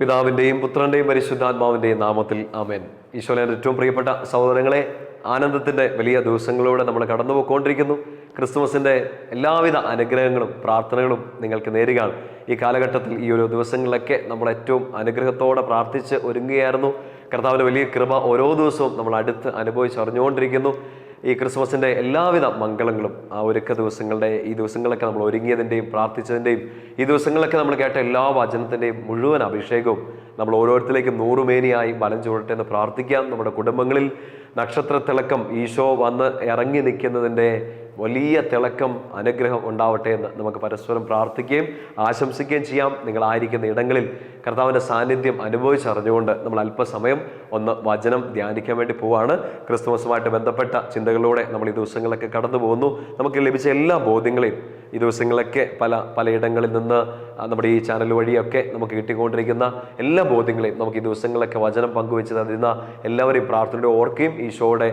പിതാവിന്റെയും പുത്രന്റെയും പരിശുദ്ധാത്മാവിന്റെയും നാമത്തിൽ ആമേൻ. ഈശോലെ ഏറ്റവും പ്രിയപ്പെട്ട സഹോദരങ്ങളെ ആനന്ദത്തിന്റെ വലിയ ദിവസങ്ങളിലൂടെ നമ്മൾ കടന്നു പോയിക്കൊണ്ടിരിക്കുന്നു ക്രിസ്തുമസിന്റെ എല്ലാവിധ അനുഗ്രഹങ്ങളും പ്രാർത്ഥനകളും നിങ്ങൾക്ക് നേരുകയാണ്. ഈ കാലഘട്ടത്തിൽ ഈ ഒരു ദിവസങ്ങളിലൊക്കെ നമ്മൾ ഏറ്റവും അനുഗ്രഹത്തോടെ പ്രാർത്ഥിച്ച് ഒരുങ്ങുകയായിരുന്നു. കർത്താവിന്റെ വലിയ കൃപ ഓരോ ദിവസവും നമ്മൾ അടുത്ത് അനുഭവിച്ചറിഞ്ഞുകൊണ്ടിരിക്കുന്നു. ഈ ക്രിസ്മസിന്റെ എല്ലാവിധ മംഗളങ്ങളും ആ ഒരുക്ക ദിവസങ്ങളുടെ ഈ ദിവസങ്ങളൊക്കെ നമ്മൾ ഒരുങ്ങിയതിന്റെയും പ്രാർത്ഥിച്ചതിന്റെയും ഈ ദിവസങ്ങളൊക്കെ നമ്മൾ കേട്ട എല്ലാ വചനത്തിന്റെയും മുഴുവൻ അഭിഷേകവും നമ്മൾ ഓരോരുത്തരിലേക്കും നൂറുമേനിയായി ബലം ചൂടട്ടെ എന്ന് പ്രാർത്ഥിക്കാം. നമ്മുടെ കുടുംബങ്ങളിൽ നക്ഷത്ര തിളക്കം ഈശോ വന്ന് ഇറങ്ങി നിൽക്കുന്നതിന്റെ വലിയ തിളക്കം അനുഗ്രഹം ഉണ്ടാവട്ടെ എന്ന് നമുക്ക് പരസ്പരം പ്രാർത്ഥിക്കുകയും ആശംസിക്കുകയും ചെയ്യാം. നിങ്ങളായിരിക്കുന്ന ഇടങ്ങളിൽ കർത്താവിന്റെ സാന്നിധ്യം അനുഭവിച്ചറിഞ്ഞുകൊണ്ട് നമ്മൾ അല്പസമയം ഒന്ന് വചനം ധ്യാനിക്കാൻ വേണ്ടി പോവാണ്. ക്രിസ്തുമസുമായിട്ട് ബന്ധപ്പെട്ട ചിന്തകളിലൂടെ നമ്മൾ ഈ ദിവസങ്ങളൊക്കെ കടന്നു പോകുന്നു. നമുക്ക് ലഭിച്ച എല്ലാ ബോധ്യങ്ങളെയും ഈ ദിവസങ്ങളൊക്കെ പല പലയിടങ്ങളിൽ നിന്ന് നമ്മുടെ ഈ ചാനൽ വഴിയൊക്കെ നമുക്ക് കിട്ടിക്കൊണ്ടിരിക്കുന്ന എല്ലാ ബോധ്യങ്ങളെയും നമുക്ക് ഈ ദിവസങ്ങളൊക്കെ വചനം പങ്കുവെച്ച് തരുന്ന എല്ലാവരെയും പ്രാർത്ഥനയോടെ ഓർക്കുകയും ആ,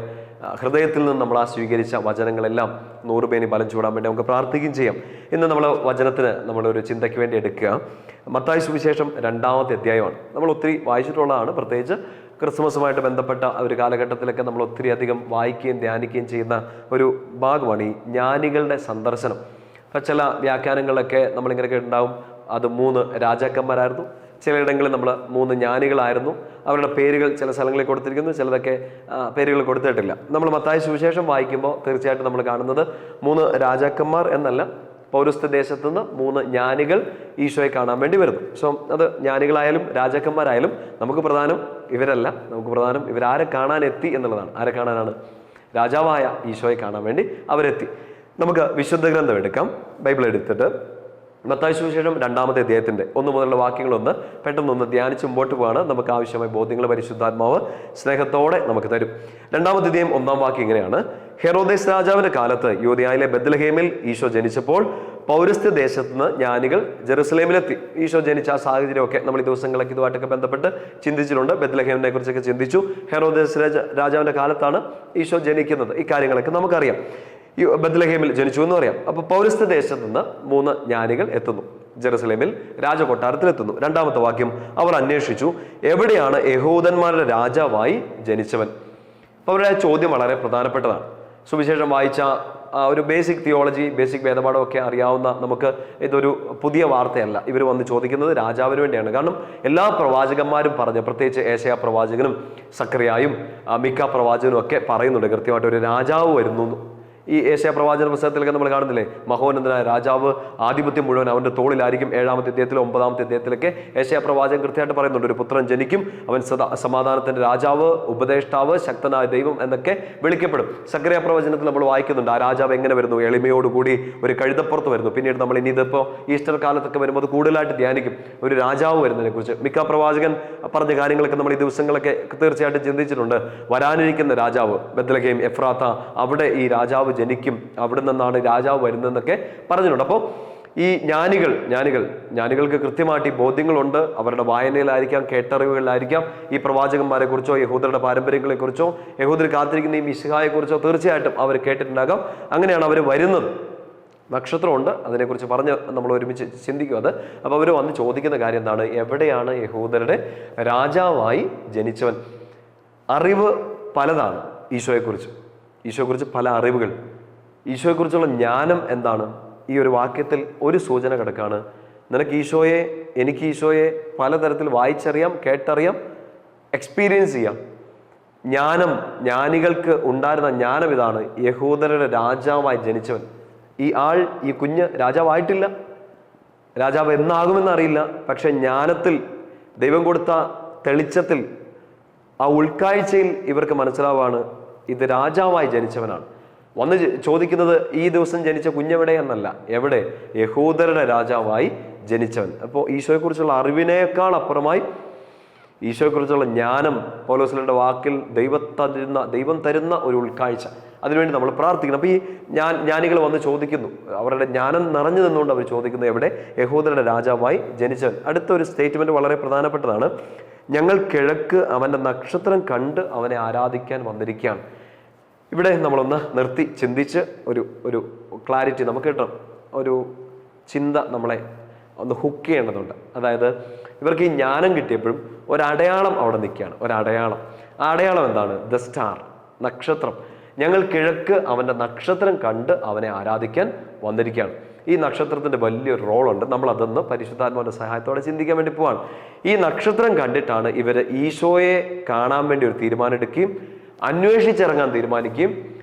ഹൃദയത്തിൽ നിന്ന് നമ്മൾ ആ സ്വീകരിച്ച വചനങ്ങളെല്ലാം നൂറുപേനി ബലം ചൂടാൻ വേണ്ടി നമുക്ക് പ്രാർത്ഥിക്കുകയും ചെയ്യാം. ഇന്ന് നമ്മൾ വചനത്തിന് നമ്മളൊരു ചിന്തയ്ക്ക് വേണ്ടി എടുക്കുക. മത്തായ സുവിശേഷം രണ്ടാമത്തെ അധ്യായമാണ്. നമ്മൾ ഒത്തിരി വായിച്ചിട്ടുള്ളതാണ്. പ്രത്യേകിച്ച് ക്രിസ്മസുമായിട്ട് ബന്ധപ്പെട്ട ഒരു കാലഘട്ടത്തിലൊക്കെ നമ്മൾ ഒത്തിരി അധികം വായിക്കുകയും ധ്യാനിക്കുകയും ചെയ്യുന്ന ഒരു ഭാഗമാണ് ഈ ജ്ഞാനികളുടെ സന്ദർശനം. ചില വ്യാഖ്യാനങ്ങളിലൊക്കെ നമ്മളിങ്ങനെ കേട്ടിട്ടുണ്ടാവും. അത് മൂന്ന് രാജാക്കന്മാരായിരുന്നു. ചിലയിടങ്ങളിൽ നമ്മൾ മൂന്ന് ജ്ഞാനികളായിരുന്നു. അവരുടെ പേരുകൾ ചില സ്ഥലങ്ങളിൽ കൊടുത്തിരിക്കുന്നു ചിലതൊക്കെ പേരുകൾ കൊടുത്തിട്ടില്ല. നമ്മൾ മത്തായ സുവിശേഷം വായിക്കുമ്പോൾ തീർച്ചയായിട്ടും നമ്മൾ കാണുന്നത് മൂന്ന് രാജാക്കന്മാർ എന്നല്ല പൗരസ്ത്യ ദേശത്തു നിന്ന് മൂന്ന് ജ്ഞാനികൾ ഈശോയെ കാണാൻ വേണ്ടി വരുന്നു. സോ അത് ജ്ഞാനികളായാലും രാജാക്കന്മാരായാലും നമുക്ക് പ്രധാനം ഇവരല്ല. നമുക്ക് പ്രധാനം ഇവരാരെ കാണാൻ എത്തി എന്നുള്ളതാണ്. ആരെ കാണാനാണ്? രാജാവായ ഈശോയെ കാണാൻ വേണ്ടി അവരെത്തി. നമുക്ക് വിശുദ്ധ ഗ്രന്ഥം എടുക്കാം. ബൈബിൾ എടുത്തിട്ട് മത്തായി സുവിശേഷം രണ്ടാമത്തെ അധ്യായത്തിന്റെ ഒന്ന് മുതലുള്ള വാക്യങ്ങളൊന്ന് പെട്ടെന്നൊന്ന് ധ്യാനിച്ച് മുമ്പോട്ട് പോവാണ് നമുക്ക് ആവശ്യമായ ബോധ്യങ്ങൾ പരിശുദ്ധാത്മാവ് സ്നേഹത്തോടെ നമുക്ക് തരും. രണ്ടാമത്തെ അധ്യായം ഒന്നാം വാക്യം ഇങ്ങനെയാണ്. ഹെറോദേസ് രാജാവിന്റെ കാലത്ത് യൂതിയായിലെ ബദ്ലഹേമിൽ ഈശോ ജനിച്ചപ്പോൾ പൗരസ്ത്യ ദേശത്ത് നിന്ന് ജ്ഞാനികൾ ജെറുസലേമിലെത്തി. ഈശോ ജനിച്ച ആ സാഹചര്യമൊക്കെ നമ്മൾ ഈ ദിവസങ്ങളൊക്കെ ഇതുമായിട്ടൊക്കെ ബന്ധപ്പെട്ട് ചിന്തിച്ചിട്ടുണ്ട്. ബദ്ലഹേമിനെ കുറിച്ചൊക്കെ ചിന്തിച്ചു. ഹെറോദേസ് രാജ രാജാവിന്റെ കാലത്താണ് ഈശോ ജനിക്കുന്നത്. ഈ കാര്യങ്ങളൊക്കെ നമുക്കറിയാം. ബദ്ലഹേമിൽ ജനിച്ചു എന്ന് പറയാം. അപ്പൊ പൗരസ്ത്യ ദേശത്ത് നിന്ന് മൂന്ന് ജ്ഞാനികൾ എത്തുന്നു. ജെറുസലേമിൽ രാജകൊട്ടാരത്തിൽ എത്തുന്നു രണ്ടാമത്തെ വാക്യം അവർ അന്വേഷിച്ചു എവിടെയാണ് യഹൂദന്മാരുടെ രാജാവായി ജനിച്ചവൻ? അപ്പൊ അവരുടെ ചോദ്യം വളരെ പ്രധാനപ്പെട്ടതാണ്. സുവിശേഷം വായിച്ച ഒരു ബേസിക് തിയോളജി ബേസിക് വേദപാഠമൊക്കെ അറിയാവുന്ന നമുക്ക് ഇതൊരു പുതിയ വാർത്തയല്ല. ഇവർ വന്ന് ചോദിക്കുന്നത് രാജാവിന് വേണ്ടിയാണ്. കാരണം എല്ലാ പ്രവാചകന്മാരും പറഞ്ഞ പ്രത്യേകിച്ച് ഏശയ പ്രവാചകനും സക്രിയായും മിക്ക പ്രവാചകനും ഒക്കെ പറയുന്നുണ്ട് കൃത്യമായിട്ട്. ഒരു രാജാവ് വരുന്നു. ഈ ഏഷ്യ പ്രവാചന പുസ്തകത്തിലൊക്കെ നമ്മൾ കാണുന്നില്ലേ? മഹോന്നതനായ രാജാവ് ആധിപത്യം മുഴുവൻ അവന്റെ തോളിലായിരിക്കും ഏഴാമത്തെ അദ്ദേഹത്തിലും ഒമ്പതാമത്തെ അദ്ദേഹത്തിലൊക്കെ ഏഷ്യ പ്രവാചകൻ കൃത്യമായിട്ട് പറയുന്നുണ്ട്. ഒരു പുത്രൻ ജനിക്കും അവൻ സദാ സമാധാനത്തിന്റെ രാജാവ് ഉപദേഷ്ടാവ് ശക്തനായ ദൈവം എന്നൊക്കെ വിളിക്കപ്പെടും. സക്രിയ പ്രവചനത്തിൽ നമ്മൾ വായിക്കുന്നുണ്ട് ആ രാജാവ് എങ്ങനെ വരുന്നു? എളിമയോടുകൂടി ഒരു കഴുതപ്പുറത്ത് വരുന്നു. പിന്നീട് നമ്മൾ ഇനി ഇതിപ്പോൾ ഈസ്റ്റർ കാലത്തൊക്കെ വരുമ്പോൾ അത് കൂടുതലായിട്ട് ധ്യാനിക്കും. ഒരു രാജാവ് വരുന്നതിനെ കുറിച്ച് മിക്ക പ്രവാചകൻ പറഞ്ഞ കാര്യങ്ങളൊക്കെ നമ്മൾ ഈ ദിവസങ്ങളൊക്കെ തീർച്ചയായിട്ടും ചിന്തിച്ചിട്ടുണ്ട്. വരാനിരിക്കുന്ന രാജാവ് ബദ്ലഹേം എഫ്രാത്ത അവിടെ ഈ രാജാവ് ജനിക്കും അവിടെ നിന്നാണ് രാജാവ് വരുന്നതെന്നൊക്കെ പറഞ്ഞിട്ടുണ്ട്. അപ്പോൾ ഈ ജ്ഞാനികൾ ജ്ഞാനികൾ ജ്ഞാനികൾക്ക് കൃത്യമായിട്ട് ഈ ബോധ്യങ്ങളുണ്ട്. അവരുടെ വായനയിലായിരിക്കാം കേട്ടറിവുകളിലായിരിക്കാം. ഈ പ്രവാചകന്മാരെ കുറിച്ചോ യഹൂദരുടെ പാരമ്പര്യങ്ങളെ കുറിച്ചോ യഹൂദർ കാത്തിരിക്കുന്ന ഈ മിശിഹായെ കുറിച്ചോ തീർച്ചയായിട്ടും അവർ കേട്ടിട്ടുണ്ടാകാം. അങ്ങനെയാണ് അവർ വരുന്നത്. നക്ഷത്രമുണ്ട് അതിനെക്കുറിച്ച് പറഞ്ഞ് നമ്മൾ ഒരുമിച്ച് ചിന്തിക്കും അത്. അപ്പോൾ അവർ വന്ന് ചോദിക്കുന്ന കാര്യം എന്താണ്? എവിടെയാണ് യഹൂദരുടെ രാജാവായി ജനിച്ചവൻ? അറിവ് പലതാണ് ഈശോയെക്കുറിച്ച്. ഈശോയെക്കുറിച്ച് പല അറിവുകൾ. ഈശോയെക്കുറിച്ചുള്ള ജ്ഞാനം എന്താണ്? ഈ ഒരു വാക്യത്തിൽ ഒരു സൂചന കിടക്കാണ്. നിനക്ക് ഈശോയെ എനിക്ക് ഈശോയെ പലതരത്തിൽ വായിച്ചറിയാം കേട്ടറിയാം എക്സ്പീരിയൻസ് ചെയ്യാം. ജ്ഞാനം ജ്ഞാനികൾക്ക് ഉണ്ടായിരുന്ന ജ്ഞാനം ഇതാണ് യഹൂദരുടെ രാജാവായി ജനിച്ചവൻ. ഈ ആൾ ഈ കുഞ്ഞ് രാജാവായിട്ടില്ല. രാജാവ് എന്നാകുമെന്ന് അറിയില്ല. പക്ഷെ ജ്ഞാനത്തിൽ ദൈവം കൊടുത്ത തെളിച്ചത്തിൽ ആ ഉൾക്കാഴ്ചയിൽ ഇവർക്ക് മനസ്സിലാവാണ് ഇത് രാജാവായി ജനിച്ചവനാണ്. വന്ന് ചോദിക്കുന്നത് ഈ ദിവസം ജനിച്ച കുഞ്ഞെവിടെ എന്നല്ല. എവിടെ? യഹൂദരുടെ രാജാവായി ജനിച്ചവൻ. അപ്പോൾ ഈശോയെക്കുറിച്ചുള്ള അറിവിനേക്കാൾ അപ്പുറമായി ഈശോയെക്കുറിച്ചുള്ള ജ്ഞാനം പൗലോസ്ലയുടെ വാക്കിൽ ദൈവം തരുന്ന ദൈവം തരുന്ന ഒരു ഉൾക്കാഴ്ച. അതിനുവേണ്ടി നമ്മൾ പ്രാർത്ഥിക്കണം. അപ്പോൾ ഈ ഞാൻ ജ്ഞാനികൾ വന്ന് ചോദിക്കുന്നു. അവരുടെ ജ്ഞാനം നിറഞ്ഞു നിന്നുകൊണ്ട് അവർ ചോദിക്കുന്നു എവിടെ? യഹൂദരുടെ രാജാവായി ജനിച്ചവൻ. അടുത്തൊരു സ്റ്റേറ്റ്മെന്റ് വളരെ പ്രധാനപ്പെട്ടതാണ്. ഞങ്ങൾ കിഴക്ക് അവന്റെ നക്ഷത്രം കണ്ട് അവനെ ആരാധിക്കാൻ വന്നിരിക്കുകയാണ്. ഇവിടെ നമ്മളൊന്ന് നിർത്തി ചിന്തിച്ച് ഒരു ഒരു ക്ലാരിറ്റി നമുക്ക് കിട്ടണം. ഒരു ചിന്ത നമ്മളെ ഒന്ന് ഹുക്ക് ചെയ്യേണ്ടതുണ്ട്. അതായത് ഇവർക്ക് ഈ ജ്ഞാനം കിട്ടിയപ്പോഴും ഒരടയാളം അവിടെ നിൽക്കുകയാണ്. ഒരടയാളം. ആ അടയാളം എന്താണ്? ദ സ്റ്റാർ നക്ഷത്രം. ഞങ്ങൾ കിഴക്ക് അവന്റെ നക്ഷത്രം കണ്ട് അവനെ ആരാധിക്കാൻ വന്നിരിക്കുകയാണ്. ഈ നക്ഷത്രത്തിന്റെ വലിയൊരു റോളുണ്ട്. നമ്മൾ അതൊന്ന് പരിശുദ്ധാത്മാവിന്റെ സഹായത്തോടെ ചിന്തിക്കാൻ വേണ്ടി പോവാണ്. ഈ നക്ഷത്രം കണ്ടിട്ടാണ് ഇവർ ഈശോയെ കാണാൻ വേണ്ടി ഒരു തീരുമാനം എടുക്കുകയും അന്വേഷിച്ചിറങ്ങാൻ തീരുമാനിക്കുകയും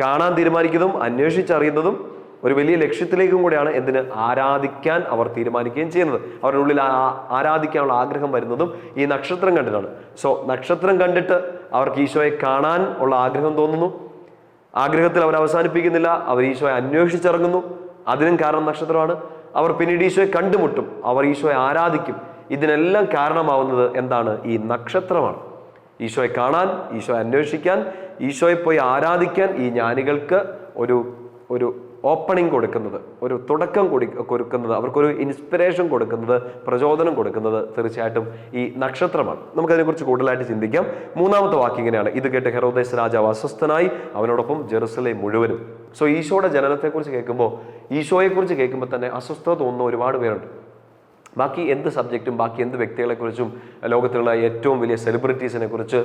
കാണാൻ തീരുമാനിക്കുന്നതും അന്വേഷിച്ചറിയുന്നതും ഒരു വലിയ ലക്ഷ്യത്തിലേക്കും കൂടിയാണ് എന്തിന് ആരാധിക്കാൻ അവർ തീരുമാനിക്കുകയും ചെയ്യുന്നത്. അവരുടെ ഉള്ളിൽ ആരാധിക്കാനുള്ള ആഗ്രഹം വരുന്നതും ഈ നക്ഷത്രം കണ്ടിട്ടാണ്. സോ നക്ഷത്രം കണ്ടിട്ട് അവർക്ക് ഈശോയെ കാണാൻ ഉള്ള ആഗ്രഹം തോന്നുന്നു. ആഗ്രഹത്തിൽ അവർ അവസാനിപ്പിക്കുന്നില്ല. അവർ ഈശോയെ അന്വേഷിച്ചിറങ്ങുന്നു. അതിനും കാരണം നക്ഷത്രമാണ്. അവർ പിന്നീട് ഈശോയെ കണ്ടുമുട്ടും. അവർ ഈശോയെ ആരാധിക്കും. ഇതിനെല്ലാം കാരണമാവുന്നത് എന്താണ്? ഈ നക്ഷത്രമാണ്. ഈശോയെ കാണാൻ ഈശോയെ അന്വേഷിക്കാൻ ഈശോയെ പോയി ആരാധിക്കാൻ ഈ ജ്ഞാനികൾക്ക് ഒരു ഒരു ഓപ്പണിംഗ് കൊടുക്കുന്നത് ഒരു തുടക്കം കൊടു കൊടുക്കുന്നത് അവർക്കൊരു ഇൻസ്പിറേഷൻ കൊടുക്കുന്നത് പ്രചോദനം കൊടുക്കുന്നത് തീർച്ചയായിട്ടും ഈ നക്ഷത്രമാണ്. നമുക്കതിനെക്കുറിച്ച് കൂടുതലായിട്ട് ചിന്തിക്കാം. മൂന്നാമത്തെ വാക്ക് ഇങ്ങനെയാണ്. ഇത് കേട്ട് ഹെറോദേശ് രാജാവ് അസ്വസ്ഥനായി. അവനോടൊപ്പം ജെറുസലേം മുഴുവനും. സോ ഈശോയുടെ ജനനത്തെക്കുറിച്ച് കേൾക്കുമ്പോൾ ഈശോയെക്കുറിച്ച് കേൾക്കുമ്പോൾ തന്നെ അസ്വസ്ഥത തോന്നുന്ന ഒരുപാട് പേരുണ്ട്. ബാക്കി എന്ത് സബ്ജക്റ്റും ബാക്കി എന്ത് വ്യക്തികളെക്കുറിച്ചും ലോകത്തിലുള്ള ഏറ്റവും വലിയ സെലിബ്രിറ്റീസിനെ കുറിച്ച്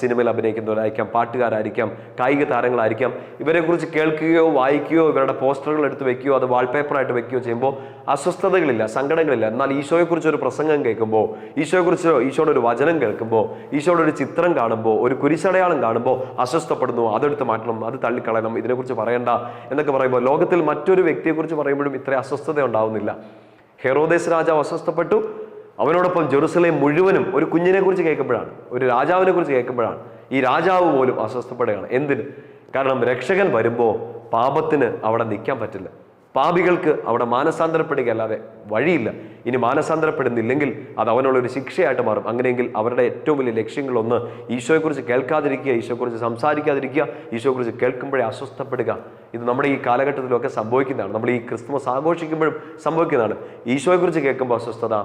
സിനിമയിൽ അഭിനയിക്കുന്നവരായിരിക്കാം പാട്ടുകാരായിരിക്കാം കായിക താരങ്ങളായിരിക്കാം. ഇവരെക്കുറിച്ച് കേൾക്കുകയോ വായിക്കുകയോ ഇവരുടെ പോസ്റ്ററുകൾ എടുത്ത് വെക്കുകയോ അത് വാൾപേപ്പറായിട്ട് വെക്കുകയോ ചെയ്യുമ്പോൾ അസ്വസ്ഥതകളില്ല സങ്കടങ്ങളില്ല. എന്നാൽ ഈശോയെക്കുറിച്ച് ഒരു പ്രസംഗം കേൾക്കുമ്പോൾ ഈശോയെക്കുറിച്ച് ഈശോയുടെ ഒരു വചനം കേൾക്കുമ്പോൾ ഈശോയുടെ ഒരു ചിത്രം കാണുമ്പോൾ ഒരു കുരിശടയാളം കാണുമ്പോൾ അസ്വസ്ഥപ്പെടുന്നു. അതെടുത്ത് മാറ്റണം അത് തള്ളിക്കളയണം ഇതിനെക്കുറിച്ച് പറയണ്ട എന്നൊക്കെ പറയുമ്പോൾ ലോകത്തിൽ മറ്റൊരു വ്യക്തിയെക്കുറിച്ച് പറയുമ്പോഴും ഇത്ര അസ്വസ്ഥത ഉണ്ടാവുന്നില്ല. ഹെറോദേസ് രാജാവ് അസ്വസ്ഥപ്പെട്ടു. അവനോടൊപ്പം ജെറുസലേം മുഴുവനും ഒരു കുഞ്ഞിനെ കുറിച്ച് കേൾക്കുമ്പോഴാണ് ഒരു രാജാവിനെ കുറിച്ച് കേൾക്കുമ്പോഴാണ് ഈ രാജാവ് പോലും അസ്വസ്ഥപ്പെടുകയാണ്. എന്തിന്? കാരണം രക്ഷകൻ വരുമ്പോൾ പാപത്തിന് അവിടെ നിൽക്കാൻ പറ്റില്ല. പാപികൾക്ക് അവിടെ മാനസാന്തരപ്പെടുകയല്ലാതെ വഴിയില്ല. ഇനി മാനസാന്തരപ്പെടുന്നില്ലെങ്കിൽ അത് അവനുള്ളൊരു ശിക്ഷയായിട്ട് മാറും. അങ്ങനെയെങ്കിൽ അവരുടെ ഏറ്റവും വലിയ ലക്ഷ്യങ്ങളൊന്ന് ഈശോയെക്കുറിച്ച് കേൾക്കാതിരിക്കുക ഈശോയെക്കുറിച്ച് സംസാരിക്കാതിരിക്കുക ഈശോയെക്കുറിച്ച് കേൾക്കുമ്പോഴേ അസ്വസ്ഥപ്പെടുക. ഇത് നമ്മുടെ ഈ കാലഘട്ടത്തിലൊക്കെ സംഭവിക്കുന്നതാണ്. നമ്മൾ ഈ ക്രിസ്മസ് ആഘോഷിക്കുമ്പോഴും സംഭവിക്കുന്നതാണ്. ഈശോയെക്കുറിച്ച് കേൾക്കുമ്പോൾ അസ്വസ്ഥത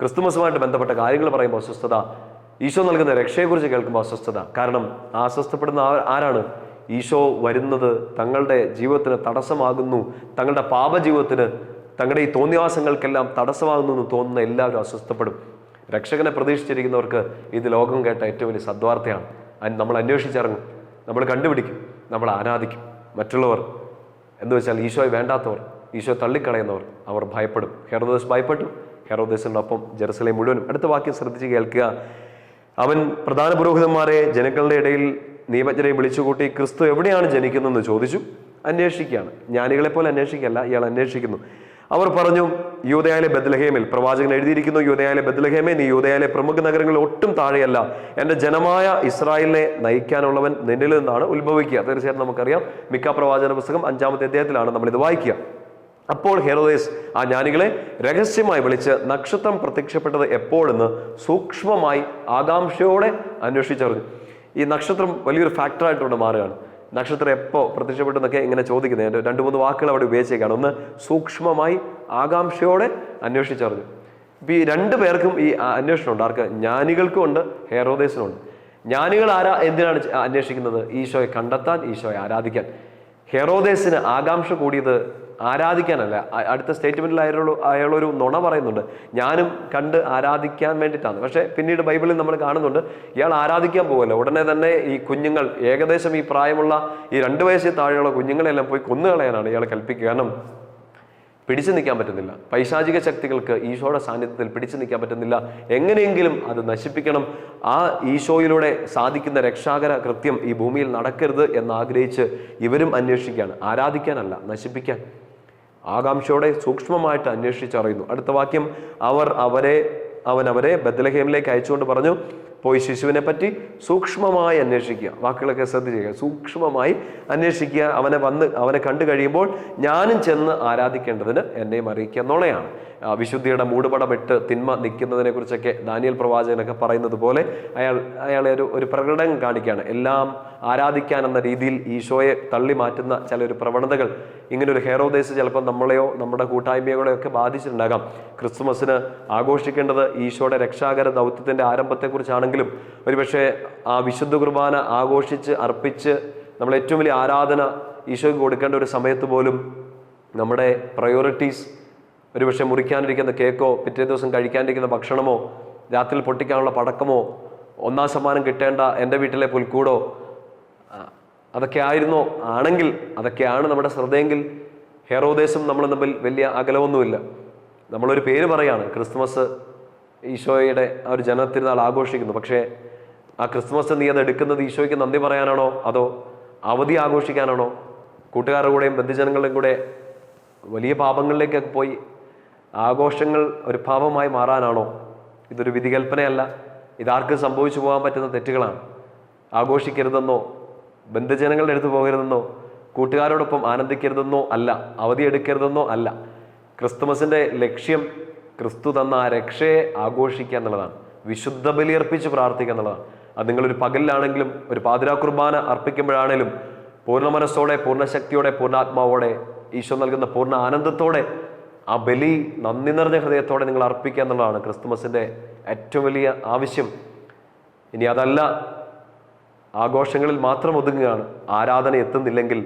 ക്രിസ്തുമസുമായിട്ട് ബന്ധപ്പെട്ട കാര്യങ്ങൾ പറയുമ്പോൾ അസ്വസ്ഥത ഈശോ നൽകുന്ന രക്ഷയെക്കുറിച്ച് കേൾക്കുമ്പോൾ അസ്വസ്ഥത. കാരണം ആ അസ്വസ്ഥപ്പെടുന്ന ആരാണ്? ഈശോ വരുന്നത് തങ്ങളുടെ ജീവിതത്തിന് തടസ്സമാകുന്നു. തങ്ങളുടെ പാപജീവിതത്തിന് തങ്ങളുടെ ഈ തോന്നിവാസങ്ങൾക്കെല്ലാം തടസ്സമാകുന്നു എന്ന് തോന്നുന്ന എല്ലാവരും അസ്വസ്ഥപ്പെടും. രക്ഷകനെ പ്രതീക്ഷിച്ചിരിക്കുന്നവർക്ക് ഇത് ലോകം കേട്ട ഏറ്റവും വലിയ സദ്വാർത്തയാണ്. അതിന് നമ്മൾ അന്വേഷിച്ചിറങ്ങും. നമ്മൾ കണ്ടുപിടിക്കും. നമ്മൾ ആരാധിക്കും. മറ്റുള്ളവർ എന്ന് വെച്ചാൽ ഈശോയെ വേണ്ടാത്തവർ ഈശോ തള്ളിക്കളയുന്നവർ അവർ ഭയപ്പെടും. ഹെറോദേശ് ഭയപ്പെട്ടു. ഹെറോദേശിനൊപ്പം ജെറുസലേം മുഴുവനും. അടുത്ത വാക്യം ശ്രദ്ധിച്ച് കേൾക്കുക. അവൻ പ്രധാന പുരോഹിതന്മാരെ ജനങ്ങളുടെ ഇടയിൽ നിയമജ്ഞരെ വിളിച്ചുകൂട്ടി ക്രിസ്തു എവിടെയാണ് ജനിക്കുന്നതെന്ന് ചോദിച്ചു. അന്വേഷിക്കുകയാണ്. ജ്ഞാനികളെ പോലെ അന്വേഷിക്കല്ല ഇയാൾ അന്വേഷിക്കുന്നു. അവർ പറഞ്ഞു യൂതയാലെ ബദ്ലഹേമിൽ പ്രവാചകൻ എഴുതിയിരിക്കുന്നു യൂതയാലെ ബദ്ലഹേമേ നീ യൂതയാലെ പ്രമുഖ നഗരങ്ങളിൽ ഒട്ടും താഴെയല്ല. എന്റെ ജനമായ ഇസ്രായേലിനെ നയിക്കാനുള്ളവൻ നിന്നിൽ നിന്നാണ് ഉത്ഭവിക്കുക. തീർച്ചയായിട്ടും നമുക്കറിയാം. മിക്ക പ്രവാചന പുസ്തകം അഞ്ചാമത്തെ അധ്യായത്തിലാണ് നമ്മളിത് വായിക്കുക. അപ്പോൾ ഹെറോദേസ് ആ ജ്ഞാനികളെ രഹസ്യമായി വിളിച്ച് നക്ഷത്രം പ്രത്യക്ഷപ്പെട്ടത് എപ്പോഴെന്ന് സൂക്ഷ്മമായി ആകാംക്ഷയോടെ അന്വേഷിച്ചറിഞ്ഞു. ഈ നക്ഷത്രം വലിയൊരു ഫാക്ടറായിട്ടുണ്ട് മാറുകയാണ്. നക്ഷത്രം എപ്പോൾ പ്രത്യക്ഷപ്പെട്ടെന്നൊക്കെ ഇങ്ങനെ ചോദിക്കുന്നത്. എന്റെ രണ്ട് മൂന്ന് വാക്കുകൾ അവിടെ ഉപയോഗിച്ചേക്കാണ്. ഒന്ന് സൂക്ഷ്മമായി ആകാംക്ഷയോടെ അന്വേഷിച്ചറിഞ്ഞു. ഇപ്പം ഈ രണ്ട് പേർക്കും ഈ അന്വേഷണമുണ്ട്. ആർക്ക്? ജ്ഞാനികൾക്കും ഉണ്ട് ഹേറോദേശനും ഉണ്ട് ജ്ഞാനികൾ ആരാ? എന്തിനാണ് അന്വേഷിക്കുന്നത്? ഈശോയെ കണ്ടെത്താൻ ഈശോയെ ആരാധിക്കാൻ. ഹെറോദേസിന് ആകാംക്ഷ കൂടിയത് ആരാധിക്കാനല്ല. അടുത്ത സ്റ്റേറ്റ്മെന്റിൽ അയാളൊരു അയാളൊരു നുണ പറയുന്നുണ്ട്. ഞാനും കണ്ട് ആരാധിക്കാൻ വേണ്ടിയിട്ടാണ്. പക്ഷേ പിന്നീട് ബൈബിളിൽ നമ്മൾ കാണുന്നുണ്ട് ഇയാൾ ആരാധിക്കാൻ പോകുമല്ലോ ഉടനെ തന്നെ ഈ കുഞ്ഞുങ്ങൾ ഏകദേശം ഈ പ്രായമുള്ള ഈ രണ്ട് വയസ്സിൽ താഴെയുള്ള കുഞ്ഞുങ്ങളെല്ലാം പോയി കൊന്നുകളയാനാണ് ഇയാൾ കൽപ്പിക്കുക. കാരണം പിടിച്ചു നിൽക്കാൻ പറ്റുന്നില്ല. പൈശാചിക ശക്തികൾക്ക് ഈശോയുടെ സാന്നിധ്യത്തിൽ പിടിച്ചു നിൽക്കാൻ പറ്റുന്നില്ല. എങ്ങനെയെങ്കിലും അത് നശിപ്പിക്കണം. ആ ഈശോയിലൂടെ സാധിക്കുന്ന രക്ഷാകര കൃത്യം ഈ ഭൂമിയിൽ നടക്കരുത് എന്നാഗ്രഹിച്ച് ഇവരും അന്വേഷിക്കുകയാണ്. ആരാധിക്കാനല്ല നശിപ്പിക്കാൻ. ആകാംക്ഷയോടെ സൂക്ഷ്മമായിട്ട് അന്വേഷിച്ചറിയുന്നു. അടുത്ത വാക്യം അവർ അവരെ അവൻ അവരെ ബദ്ലഹേമിലേക്ക് അയച്ചുകൊണ്ട് പറഞ്ഞു പോയി ശിശുവിനെ പറ്റി സൂക്ഷ്മമായി അന്വേഷിക്കുക. വാക്കുകളൊക്കെ ശ്രദ്ധിക്കുക സൂക്ഷ്മമായി അന്വേഷിക്കുക. അവനെ വന്ന് അവനെ കണ്ടു കഴിയുമ്പോൾ ഞാനും ചെന്ന് ആരാധിക്കേണ്ടതിന് എന്നെയും അറിയിക്കുക എന്നുള്ളതാണ് വിശുദ്ധിയുടെ മൂടുപടമിട്ട് തിന്മ നിൽക്കുന്നതിനെ കുറിച്ചൊക്കെ ദാനിയൽ പ്രവാചകനൊക്കെ പറയുന്നത് പോലെ അയാൾ അയാളെ ഒരു ഒരു പ്രകടനം കാണിക്കുകയാണ്. എല്ലാം ആരാധിക്കാൻ എന്ന രീതിയിൽ ഈശോയെ തള്ളി മാറ്റുന്ന ചില ഒരു പ്രവണതകൾ. ഇങ്ങനെ ഒരു ഹെറോദേശ് ചിലപ്പോൾ നമ്മളെയോ നമ്മുടെ കൂട്ടായ്മകളെയോ ഒക്കെ ബാധിച്ചിട്ടുണ്ടാകാം. ക്രിസ്തുമസിന് ആഘോഷിക്കേണ്ടത് ഈശോയുടെ രക്ഷാകര ദൗത്യത്തിന്റെ ആരംഭത്തെക്കുറിച്ചാണെങ്കിലും ഒരുപക്ഷെ ആ വിശുദ്ധ കുർബാന ആഘോഷിച്ച് അർപ്പിച്ച് നമ്മൾ ഏറ്റവും വലിയ ആരാധന ഈശോയ്ക്ക് കൊടുക്കേണ്ട ഒരു സമയത്ത് പോലും നമ്മുടെ പ്രയോറിറ്റീസ് ഒരുപക്ഷെ മുറിക്കാനിരിക്കുന്ന കേക്കോ പിറ്റേ ദിവസം കഴിക്കാനിരിക്കുന്ന ഭക്ഷണമോ രാത്രിയിൽ പൊട്ടിക്കാനുള്ള പടക്കമോ ഒന്നാം സമ്മാനം കിട്ടേണ്ട എന്റെ വീട്ടിലെ പുൽക്കൂടോ അതൊക്കെ ആയിരുന്നോ. ആണെങ്കിൽ അതൊക്കെയാണ് നമ്മുടെ ശ്രദ്ധയെങ്കിൽ ഹെറോദേശം നമ്മൾ തമ്മിൽ വലിയ അകലമൊന്നുമില്ല. നമ്മളൊരു പേര് പറയാണ് ക്രിസ്മസ് ഈശോയുടെ ആ ഒരു ജനത്തിരുന്നാൾ ആഘോഷിക്കുന്നു. പക്ഷേ ആ ക്രിസ്മസ് നീ അത് എടുക്കുന്നത് ഈശോയ്ക്ക് നന്ദി പറയാനാണോ? അതോ അവധി ആഘോഷിക്കാനാണോ? കൂട്ടുകാരുടെ കൂടെയും ബന്ധുജനങ്ങളുടെയും കൂടെ വലിയ പാപങ്ങളിലേക്കൊക്കെ പോയി ആഘോഷങ്ങൾ ഒരു പാപമായി മാറാനാണോ? ഇതൊരു വിധികൽപ്പനയല്ല. ഇതാർക്ക് സംഭവിച്ചു പോകാൻ പറ്റുന്ന തെറ്റുകളാണ്. ആഘോഷിക്കരുതെന്നോ ബന്ധുജനങ്ങളുടെ അടുത്ത് പോകരുതെന്നോ കൂട്ടുകാരോടൊപ്പം ആനന്ദിക്കരുതെന്നോ അല്ല അവധി എടുക്കരുതെന്നോ അല്ല. ക്രിസ്തുമസിന്റെ ലക്ഷ്യം ക്രിസ്തു തന്ന ആ രക്ഷയെ ആഘോഷിക്കുക എന്നുള്ളതാണ്. വിശുദ്ധ ബലിയർപ്പിച്ച് പ്രാർത്ഥിക്കുക എന്നുള്ളതാണ്. അത് നിങ്ങളൊരു പകലിലാണെങ്കിലും ഒരു പാതിരാ കുർബാന അർപ്പിക്കുമ്പോഴാണേലും പൂർണ മനസ്സോടെ പൂർണ ശക്തിയോടെ പൂർണാത്മാവോടെ ഈശോ നൽകുന്ന പൂർണ ആനന്ദത്തോടെ ആ ബലി നന്ദി നിറഞ്ഞ ഹൃദയത്തോടെ നിങ്ങൾ അർപ്പിക്കുക എന്നുള്ളതാണ് ക്രിസ്തുമസിന്റെ ഏറ്റവും വലിയ ആവശ്യം. ഇനി അതല്ല ആഘോഷങ്ങളിൽ മാത്രം ഒതുങ്ങുകയാണ്. ആരാധന എത്തുന്നില്ലെങ്കിൽ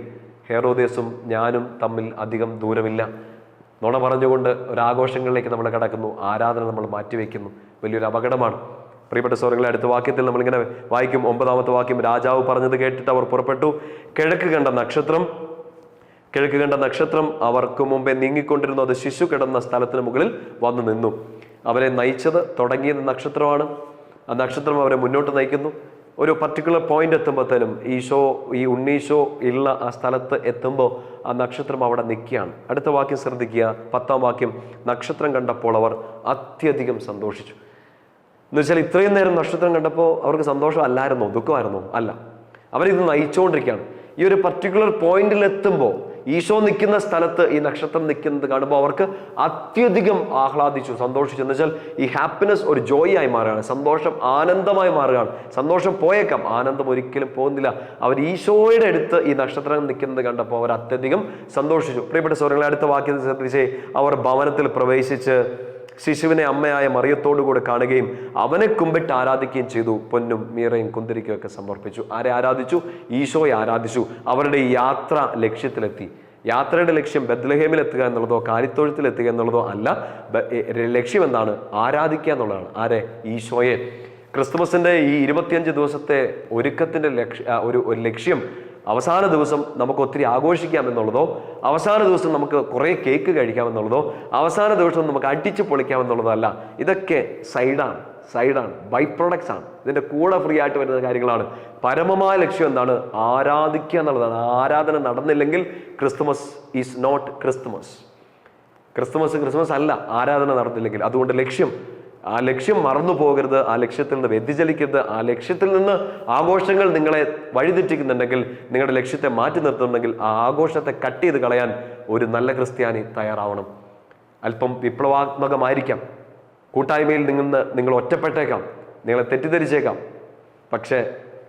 ഹേറോദേസും ഞാനും തമ്മിൽ അധികം ദൂരമില്ല. നുണ പറഞ്ഞുകൊണ്ട് ഒരാഘോഷങ്ങളിലേക്ക് നമ്മൾ കടക്കുന്നു. ആരാധന നമ്മൾ മാറ്റിവെക്കുന്നു. വലിയൊരു അപകടമാണ്. പ്രിയപ്പെട്ട സ്വരങ്ങളെ അടുത്ത വാക്യത്തിൽ നമ്മളിങ്ങനെ വായിക്കും. ഒമ്പതാമത്തെ വാക്യം രാജാവ് പറഞ്ഞത് കേട്ടിട്ട് അവർ പുറപ്പെട്ടു. കിഴക്ക് കണ്ട നക്ഷത്രം കിഴക്ക് കണ്ട നക്ഷത്രം അവർക്ക് മുമ്പേ നീങ്ങിക്കൊണ്ടിരുന്നു. അത് ശിശു കിടന്ന സ്ഥലത്തിന് മുകളിൽ വന്നു നിന്നു. അവരെ നയിച്ചത് തുടങ്ങിയത് നക്ഷത്രമാണ്. ആ നക്ഷത്രം അവരെ മുന്നോട്ട് നയിക്കുന്നു. ഒരു പർട്ടിക്കുലർ പോയിന്റ് എത്തുമ്പോഴത്തേനും ഈശോ ഈ ഉണ്ണീശോ ഉള്ള ആ സ്ഥലത്ത് എത്തുമ്പോൾ ആ നക്ഷത്രം അവിടെ നിൽക്കുകയാണ്. അടുത്ത വാക്യം ശ്രദ്ധിക്കുക. പത്താം വാക്യം നക്ഷത്രം കണ്ടപ്പോൾ അവർ അത്യധികം സന്തോഷിച്ചു. എന്ന് വെച്ചാൽ ഇത്രയും നേരം നക്ഷത്രം കണ്ടപ്പോൾ അവർക്ക് സന്തോഷം അല്ലായിരുന്നോ? ദുഃഖമായിരുന്നോ? അല്ല. അവരിത് നയിച്ചുകൊണ്ടിരിക്കുകയാണ് ഈ ഒരു പർട്ടിക്കുലർ പോയിന്റിൽ എത്തുമ്പോൾ ഈശോ നിൽക്കുന്ന സ്ഥലത്ത് ഈ നക്ഷത്രം നിൽക്കുന്നത് കാണുമ്പോൾ അവർക്ക് അത്യധികം ആഹ്ലാദിച്ചു സന്തോഷിച്ചു. എന്ന് വെച്ചാൽ ഈ ഹാപ്പിനെസ് ഒരു ജോയ് ആയി മാറുകയാണ്. സന്തോഷം ആനന്ദമായി മാറുകയാണ്. സന്തോഷം പോയേക്കാം. ആനന്ദം ഒരിക്കലും പോകുന്നില്ല. അവർ ഈശോയുടെ അടുത്ത് ഈ നക്ഷത്രം നിൽക്കുന്നത് കണ്ടപ്പോൾ അവർ അത്യധികം സന്തോഷിച്ചു. പ്രിയപ്പെട്ട സ്വരങ്ങളെ അടുത്ത വാക്യത്തിൽ അവർ ഭവനത്തിൽ പ്രവേശിച്ച് ശിശുവിനെ അമ്മയായ മറിയത്തോടുകൂടെ കാണുകയും അവനെ കുമ്പിട്ട് ആരാധിക്കുകയും ചെയ്തു. പൊന്നും മീറയും കുന്തിരിക്കുകയൊക്കെ സമർപ്പിച്ചു. ആരെ ആരാധിച്ചു? ഈശോയെ ആരാധിച്ചു. അവരുടെ യാത്ര ലക്ഷ്യത്തിലെത്തി. യാത്രയുടെ ലക്ഷ്യം ബദ്ലഹേമിൽ എത്തുക എന്നുള്ളതോ കാലിത്തൊഴുത്തിൽ എത്തുക എന്നുള്ളതോ അല്ല ലക്ഷ്യം എന്താണ്? ആരാധിക്കുക എന്നുള്ളതാണ്. ആരെ? ഈശോയെ. ക്രിസ്തുമസിന്റെ ഈ ഇരുപത്തിയഞ്ച് ദിവസത്തെ ഒരുക്കത്തിന്റെ ലക്ഷ്യ ഒരു ലക്ഷ്യം അവസാന ദിവസം നമുക്ക് ഒത്തിരി ആഘോഷിക്കാം എന്നുള്ളതോ അവസാന ദിവസം നമുക്ക് കുറേ കേക്ക് കഴിക്കാം എന്നുള്ളതോ അവസാന ദിവസം നമുക്ക് അടിച്ചു പൊളിക്കാം അല്ല ഇതൊക്കെ സൈഡാണ് സൈഡാണ് ബൈ പ്രൊഡക്ട്സ് ആണ്. ഇതിന്റെ കൂടെ ഫ്രീ ആയിട്ട് വരുന്ന കാര്യങ്ങളാണ്. പരമമായ ലക്ഷ്യം എന്താണ്? ആരാധിക്കുക എന്നുള്ളതാണ്. ആരാധന നടന്നില്ലെങ്കിൽ Christmas is not Christmas. Christmas Christmas അല്ല ആരാധന നടന്നില്ലെങ്കിൽ. അതുകൊണ്ട് ലക്ഷ്യം ആ ലക്ഷ്യം മറന്നു പോകരുത് ആ ലക്ഷ്യത്തിൽ നിന്ന് വ്യതിചലിക്കരുത് ആ ലക്ഷ്യത്തിൽ നിന്ന് ആഘോഷങ്ങൾ നിങ്ങളെ വഴിതെറ്റിക്കുന്നുണ്ടെങ്കിൽ നിങ്ങളുടെ ലക്ഷ്യത്തെ മാറ്റി നിർത്തുന്നുണ്ടെങ്കിൽ ആ ആഘോഷത്തെ കട്ട് ചെയ്ത് കളയാൻ ഒരു നല്ല ക്രിസ്ത്യാനി തയ്യാറാവണം. അല്പം വിപ്ലവാത്മകമായിരിക്കാം. കൂട്ടായ്മയിൽ നിന്ന് നിങ്ങൾ ഒറ്റപ്പെട്ടേക്കാം നിങ്ങളെ തെറ്റിദ്ധരിച്ചേക്കാം പക്ഷേ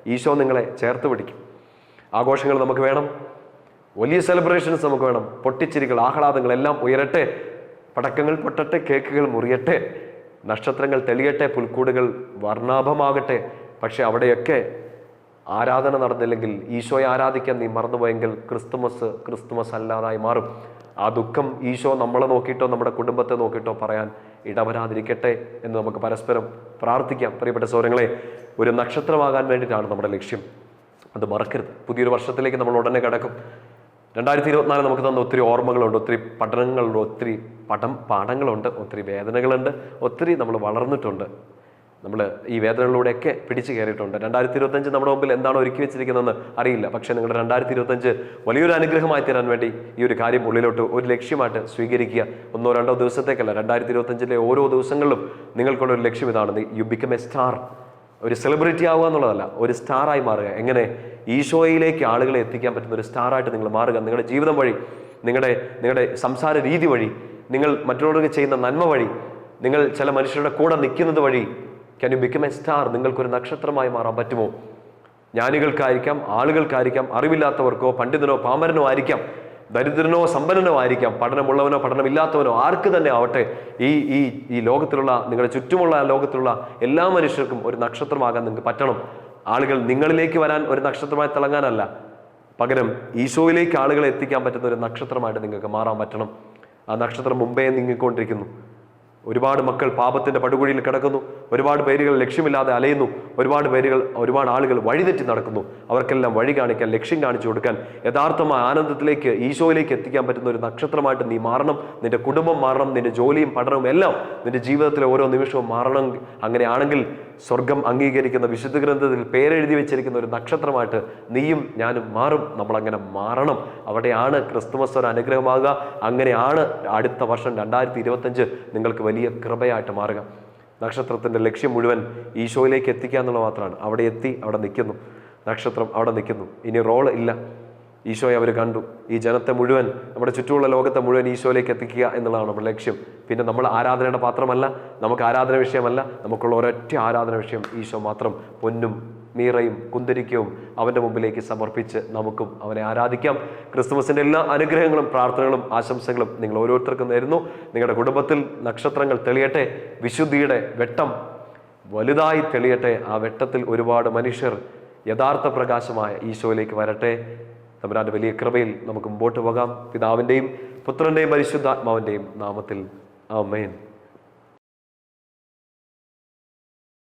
ഈശോ നിങ്ങളെ ചേർത്ത് പിടിക്കും. ആഘോഷങ്ങൾ നമുക്ക് വേണം വലിയ സെലിബ്രേഷൻസ് നമുക്ക് വേണം പൊട്ടിച്ചിരികൾ ആഹ്ലാദങ്ങൾ എല്ലാം ഉയരട്ടെ പടക്കങ്ങൾ പൊട്ടട്ടെ കേക്കുകൾ മുറിയട്ടെ നക്ഷത്രങ്ങൾ തെളിയട്ടെ പുൽക്കൂടുകൾ വർണാഭമാകട്ടെ. പക്ഷെ അവിടെയൊക്കെ ആരാധന നടന്നില്ലെങ്കിൽ ഈശോയെ ആരാധിക്കാൻ നീ മറന്നുപോയെങ്കിൽ ക്രിസ്തുമസ് ക്രിസ്തുമസ് അല്ലാതായി മാറും. ആ ദുഃഖം ഈശോ നമ്മളെ നോക്കിയിട്ടോ നമ്മുടെ കുടുംബത്തെ നോക്കിയിട്ടോ പറയാൻ ഇടവരാതിരിക്കട്ടെ എന്ന് നമുക്ക് പരസ്പരം പ്രാർത്ഥിക്കാം. പ്രിയപ്പെട്ട സൗരങ്ങളെ ഒരു നക്ഷത്രമാകാൻ വേണ്ടിയിട്ടാണ് നമ്മുടെ ലക്ഷ്യം. അത് മറക്കരുത്. പുതിയൊരു വർഷത്തിലേക്ക് നമ്മൾ ഉടനെ കിടക്കും. രണ്ടായിരത്തി ഇരുപത്തിനാല് നമുക്ക് തന്ന ഒത്തിരി ഓർമ്മകളുണ്ട് ഒത്തിരി പഠനങ്ങളുണ്ട് ഒത്തിരി പഠം പാഠങ്ങളുണ്ട് ഒത്തിരി വേദനകളുണ്ട് ഒത്തിരി നമ്മൾ വളർന്നിട്ടുണ്ട്. നമ്മൾ ഈ വേദനകളിലൂടെയൊക്കെ പിടിച്ചു കയറിയിട്ടുണ്ട്. രണ്ടായിരത്തി ഇരുപത്തഞ്ച് നമ്മുടെ മുമ്പിൽ എന്താണ് ഒരുക്കി വെച്ചിരിക്കുന്നതെന്ന് അറിയില്ല. പക്ഷേ നിങ്ങളുടെ രണ്ടായിരത്തി ഇരുപത്തഞ്ച് വലിയൊരു അനുഗ്രഹമായി തരാൻ വേണ്ടി ഈ ഒരു കാര്യം ഉള്ളിലോട്ട് ഒരു ലക്ഷ്യമായിട്ട് സ്വീകരിക്കുക. ഒന്നോ രണ്ടോ ദിവസത്തേക്കല്ല രണ്ടായിരത്തി ഇരുപത്തഞ്ചിലെ ഓരോ ദിവസങ്ങളിലും നിങ്ങൾക്കുള്ള ഒരു ലക്ഷ്യം ഇതാണ്. യു ബിക്കം എ സ്റ്റാർ ഒരു സെലിബ്രിറ്റി ആവുക എന്നുള്ളതല്ല ഒരു സ്റ്റാറായി മാറുക. എങ്ങനെ? ഈശോയിലേക്ക് ആളുകളെ എത്തിക്കാൻ പറ്റുന്ന ഒരു സ്റ്റാറായിട്ട് നിങ്ങൾ മാറുക. നിങ്ങളുടെ ജീവിതം വഴി നിങ്ങളുടെ നിങ്ങളുടെ സംസാര രീതി വഴി നിങ്ങൾ മറ്റുള്ളവർക്ക് ചെയ്യുന്ന നന്മ വഴി നിങ്ങൾ ചില മനുഷ്യരുടെ കൂടെ നിൽക്കുന്നത് വഴി can you become a star നിങ്ങൾക്കൊരു നക്ഷത്രമായി മാറാൻ പറ്റുമോ? ജ്ഞാനികൾക്കായിരിക്കാം ആളുകൾക്കായിരിക്കാം അറിവില്ലാത്തവർക്കോ പണ്ഡിതനോ പാമരനോ ആയിരിക്കാം. ദരിദ്രനോ സമ്പന്നനോ ആയിരിക്കാം. പഠനമുള്ളവനോ പഠനമില്ലാത്തവനോ ആർക്ക് തന്നെ ആവട്ടെ. ഈ ഈ ഈ ലോകത്തിലുള്ള നിങ്ങളുടെ ചുറ്റുമുള്ള ലോകത്തിലുള്ള എല്ലാ മനുഷ്യർക്കും ഒരു നക്ഷത്രമാകാൻ നിങ്ങൾക്ക് പറ്റണം. ആളുകൾ നിങ്ങളിലേക്ക് വരാൻ ഒരു നക്ഷത്രമായി തിളങ്ങാനല്ല. പകരം ഈശോയിലേക്ക് ആളുകളെ എത്തിക്കാൻ പറ്റുന്ന ഒരു നക്ഷത്രമായിട്ട് നിങ്ങൾക്ക് മാറാൻ പറ്റണം. ആ നക്ഷത്രം മുമ്പേ നീങ്ങിക്കൊണ്ടിരിക്കുന്നു. ഒരുപാട് മക്കൾ പാപത്തിന്റെ പടുകുഴിയിൽ കിടക്കുന്നു. ഒരുപാട് പേരുകൾ ലക്ഷ്യമില്ലാതെ അലയുന്നു. ഒരുപാട് പേരുകൾ ഒരുപാട് ആളുകൾ വഴിതെറ്റി നടക്കുന്നു. അവർക്കെല്ലാം വഴി കാണിക്കാൻ ലക്ഷ്യം കാണിച്ചു കൊടുക്കാൻ യഥാർത്ഥമായ ആനന്ദത്തിലേക്ക് ഈശോയിലേക്ക് എത്തിക്കാൻ പറ്റുന്ന ഒരു നക്ഷത്രമായിട്ട് നീ മാറണം. നിന്റെ കുടുംബം മാറണം നിന്റെ ജോലിയും പഠനവും എല്ലാം നിന്റെ ജീവിതത്തിലെ ഓരോ നിമിഷവും മാറണം. അങ്ങനെയാണെങ്കിൽ സ്വർഗം അംഗീകരിക്കുന്ന വിശുദ്ധ ഗ്രന്ഥത്തിൽ പേരെഴുതി വെച്ചിരിക്കുന്ന ഒരു നക്ഷത്രമായിട്ട് നീയും ഞാനും മാറും. നമ്മളങ്ങനെ മാറണം. അവിടെയാണ് ക്രിസ്തുമസ് ഒരു അനുഗ്രഹമാകുക. അങ്ങനെയാണ് അടുത്ത വർഷം രണ്ടായിരത്തി ഇരുപത്തഞ്ച് നിങ്ങൾക്ക് വലിയ കൃപയായിട്ട് മാറുക. നക്ഷത്രത്തിന്റെ ലക്ഷ്യം മുഴുവൻ ഈശോയിലേക്ക് എത്തിക്കുക എന്നുള്ളത് മാത്രമാണ്. അവിടെ എത്തി അവിടെ നിൽക്കുന്നു. നക്ഷത്രം അവിടെ നിൽക്കുന്നു. ഇനി റോൾ ഇല്ല. ഈശോയെ അവർ കണ്ടു. ഈ ജനത്തെ മുഴുവൻ നമ്മുടെ ചുറ്റുമുള്ള ലോകത്തെ മുഴുവൻ ഈശോയിലേക്ക് എത്തിക്കുക എന്നുള്ളതാണ് നമ്മുടെ ലക്ഷ്യം. പിന്നെ നമ്മൾ ആരാധനയുടെ പാത്രമല്ല നമുക്ക് ആരാധന വിഷയമല്ല നമുക്കുള്ള ഒരൊറ്റ ആരാധന വിഷയം ഈശോ മാത്രം പൊന്നും മീറയും കുന്തിരിക്കവും അവന്റെ മുമ്പിലേക്ക് സമർപ്പിച്ച് നമുക്കും അവനെ ആരാധിക്കാം. ക്രിസ്തുമസിന്റെ എല്ലാ അനുഗ്രഹങ്ങളും പ്രാർത്ഥനകളും ആശംസകളും നിങ്ങൾ ഓരോരുത്തർക്കും നേരുന്നു. നിങ്ങളുടെ കുടുംബത്തിൽ നക്ഷത്രങ്ങൾ തെളിയട്ടെ. വിശുദ്ധിയുടെ വെട്ടം വലുതായി തെളിയട്ടെ. ആ വെട്ടത്തിൽ ഒരുപാട് മനുഷ്യർ യഥാർത്ഥ പ്രകാശമായ ഈശോയിലേക്ക് വരട്ടെ. തമ്പുരാന്റെ വലിയ കൃപയിൽ നമുക്ക് മുമ്പോട്ട് പോകാം. പിതാവിന്റെയും പുത്രന്റെയും പരിശുദ്ധാത്മാവിന്റെയും നാമത്തിൽ. ആമേൻ.